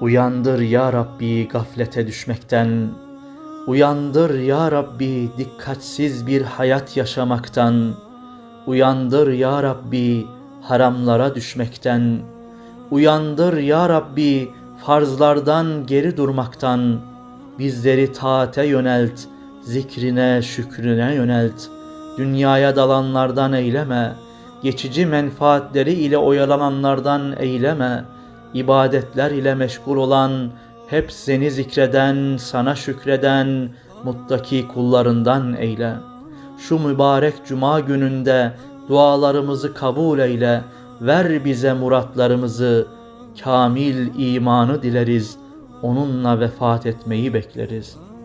Uyandır ya Rabbi gaflete düşmekten. Uyandır ya Rabbi dikkatsiz bir hayat yaşamaktan. Uyandır ya Rabbi haramlara düşmekten. Uyandır ya Rabbi farzlardan geri durmaktan. Bizleri taate yönelt, zikrine, şükrüne yönelt. Dünyaya dalanlardan eyleme, geçici menfaatleri ile oyalananlardan eyleme. İbadetler ile meşgul olan, hep seni zikreden, sana şükreden, muttaki kullarından eyle. Şu mübarek cuma gününde dualarımızı kabul eyle, ver bize muratlarımızı, kamil imanı dileriz, onunla vefat etmeyi bekleriz.''